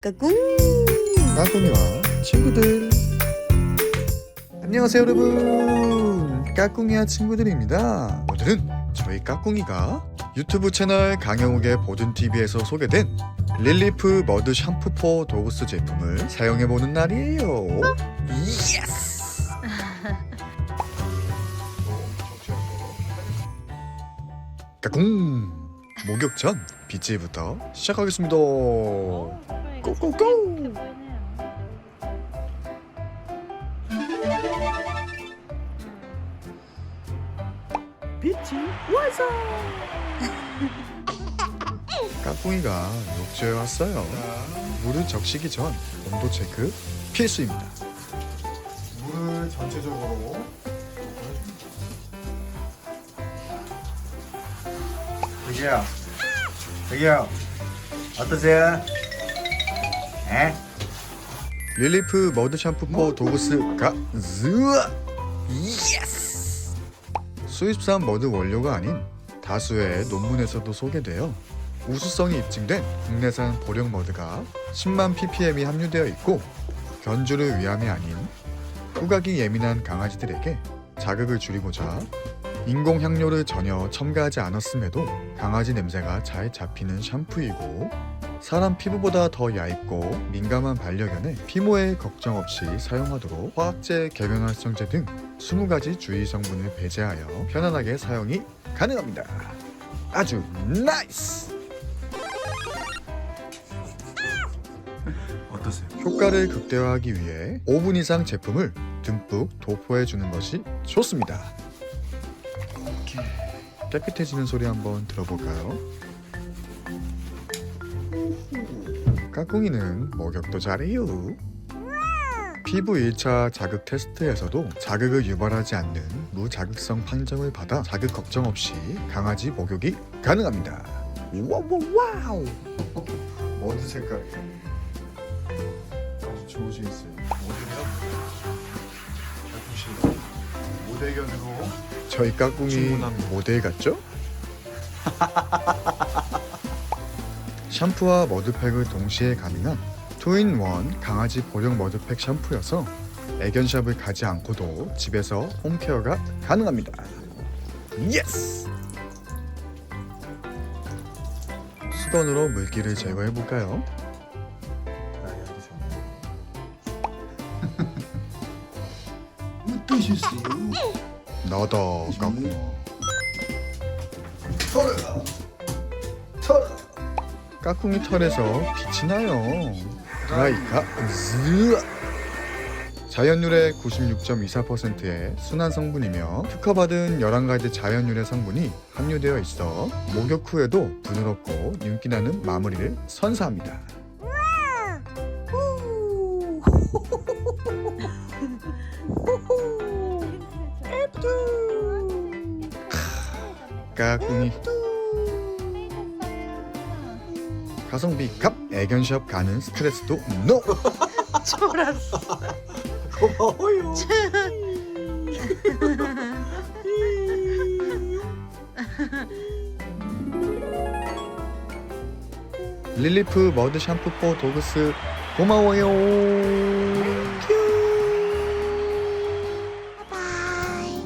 까꿍. 까꿍이와 친구들. 안녕하세요 여러분. 까꿍이와 친구들입니다. 오늘은 저희 까꿍이가 유튜브 채널 강영욱의 보든TV에서 소개된 릴리프 머드 샴푸 포 도구스 제품을 사용해보는 날이에요. 예스! 까꿍! 목욕 전 빗질부터 시작하겠습니다 고고고 비치 완성 까꿍이가 욕조에 왔어요. 물을 적시기 전 온도 체크 필수입니다. 물을 전체적으로 저기요. 저기요. 어떠세요? 에? 릴리프 머드 샴푸 포 도구스 가즈 예스 수입산 머드 원료가 아닌 다수의 논문에서도 소개되어 우수성이 입증된 국내산 보령 머드가 10만 ppm이 함유되어 있고 견주를 위함이 아닌 후각이 예민한 강아지들에게 자극을 줄이고자 인공 향료를 전혀 첨가하지 않았음에도 강아지 냄새가 잘 잡히는 샴푸이고 사람 피부보다 더 얇고 민감한 반려견의 피모에 걱정 없이 사용하도록 화학제 계면활성제 등 20가지 주의 성분을 배제하여 편안하게 사용이 가능합니다. 아주 나이스! 어떠세요? 효과를 극대화하기 위해 5분 이상 제품을 듬뿍 도포해 주는 것이 좋습니다. 깨끗해지는 소리 한번 들어볼까요? 까꿍이는 목욕도 잘해요. 피부 1차 자극 테스트에서도 자극을 유발하지 않는 무자극성 판정을 받아 자극 걱정 없이 강아지 목욕이 가능합니다. 와우 와우 머드 색깔 아주 좋으시겠어요. 모델이요? 모델견으로 저희 까꿍이. 모델 같죠? 샴푸와 머드팩을 동시에 가능한 투인원 강아지 보령 머드팩 샴푸여서 애견샵을 가지 않고도 집에서 홈케어가 가능합니다. 예스! 수건으로 물기를 제거해 볼까요? 어떠셨어요? 나다 까꿍 털어라 털어 까꿍이 털에서 빛이 나요. 드라이카 즈 자연유래 96.24%의 순한 성분이며 특허받은 11가지 자연유래 성분이 함유되어 있어 목욕 후에도 부드럽고 윤기나는 마무리를 선사합니다. 까꿍이 가성비 갑 애견 샵 가는 스트레스도 NO 졸았어. 고마워요. 릴리프 머드 샴푸 포 도그스 고마워요. 땡큐. 바이.